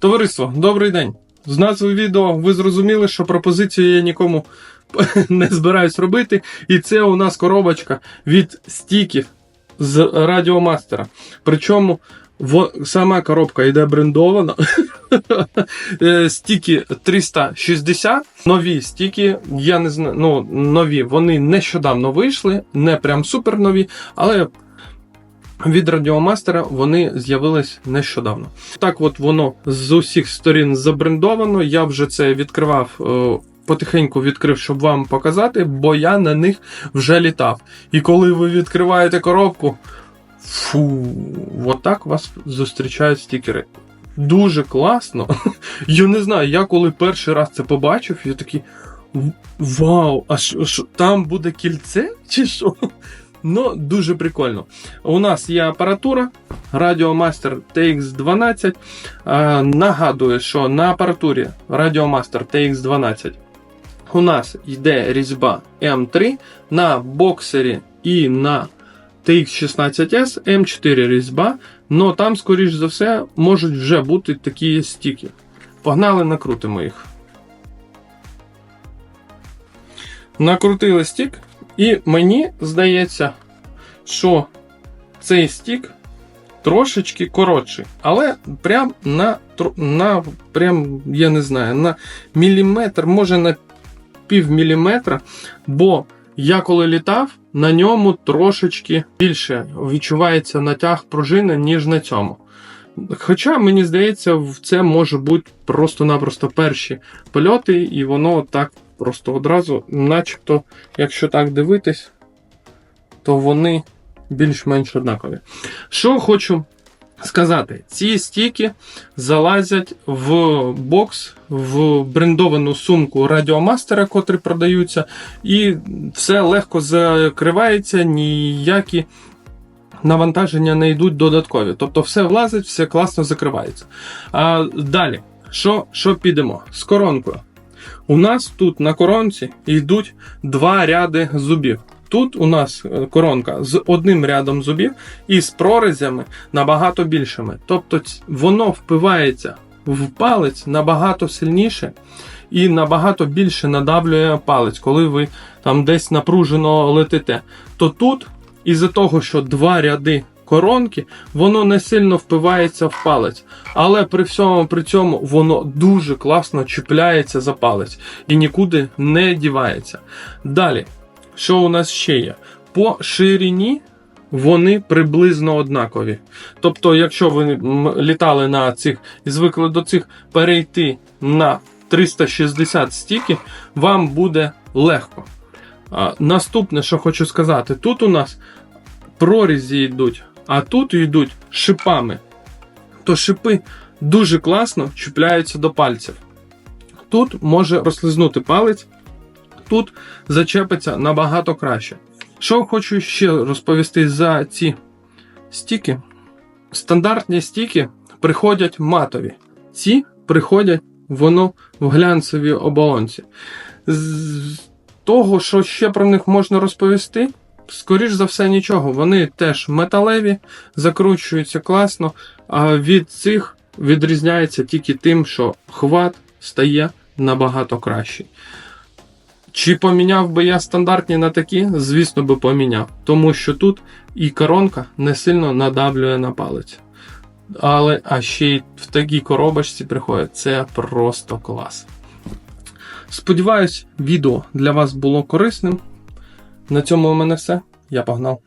Товариство, добрий день. З назви відео ви зрозуміли, що пропозицію я нікому не збираюсь робити. І це у нас коробочка від стіків з радіомастера. Причому во, сама коробка йде брендована. Е, Стіки 360. Нові стіки, я не знаю, ну, нові, вони нещодавно вийшли, не прям супер нові, але від радіомастера вони з'явились нещодавно. Так, от воно з усіх сторін забрендовано. Я вже це відкривав. е, Потихеньку відкрив, щоб вам показати, бо я на них вже літав. І коли ви відкриваєте коробку, фу, отак вас зустрічають стікери. Дуже класно. Я не знаю, я коли перший раз це побачив, я такий. Вау! А що, там буде кільце? Чи що? Ну, дуже прикольно. У нас є апаратура Radiomaster TX12. Е, нагадую, що на апаратурі Radiomaster TX12 у нас йде різьба М3 на боксері і на TX16S М4 різьба, но там, скоріш за все, можуть вже бути такі стіки. Погнали, накрутимо їх. Накрутили стік, і мені здається, що цей стік трошечки коротший, але прям на, на прям, я не знаю, на міліметр, може на пів міліметра, бо я коли літав, на ньому трошечки більше відчувається натяг пружини, ніж на цьому. Хоча, мені здається, це може бути просто-напросто перші польоти, і воно так просто одразу, начебто, якщо так дивитись, то вони більш-менш однакові. Що хочу сказати, ці стіки залазять в бокс, в брендовану сумку радіомастера, котрі продаються, і все легко закривається, ніякі навантаження не йдуть додаткові. Тобто все влазить, все класно закривається. А далі, що, що підемо? З коронкою. У нас тут на коронці йдуть два ряди зубів. Тут у нас е, коронка з одним рядом зубів і з прорізями набагато більшими. Тобто воно впивається в палець набагато сильніше і набагато більше надавлює палець, коли ви там десь напружено летите. То тут, із-за того, що два ряди коронки, воно не сильно впивається в палець. Але при всьому при цьому воно дуже класно чіпляється за палець і нікуди не дівається. Далі, що у нас ще є? По ширині вони приблизно однакові. Тобто, якщо ви літали на цих і звикли до цих перейти на 360 стіків, вам буде легко. Наступне, що хочу сказати, тут у нас прорізі йдуть, а тут йдуть шипами. То шипи дуже класно чіпляються до пальців. Тут може розслизнути палець, тут зачепиться набагато краще. Що хочу ще розповісти за ці стіки. Стандартні стіки приходять матові. Ці приходять воно в глянцевій оболонці. З того, що ще про них можна розповісти, скоріш за все, нічого. Вони теж металеві, закручуються класно, а від цих відрізняється тільки тим, що хват стає набагато кращий. Чи поміняв би я стандартні на такі? Звісно би поміняв, тому що тут і коронка не сильно надавлює на палець. Але а ще й в такій коробочці приходять. Це просто клас. Сподіваюсь, відео для вас було корисним. На цьому у мене все. Я погнав.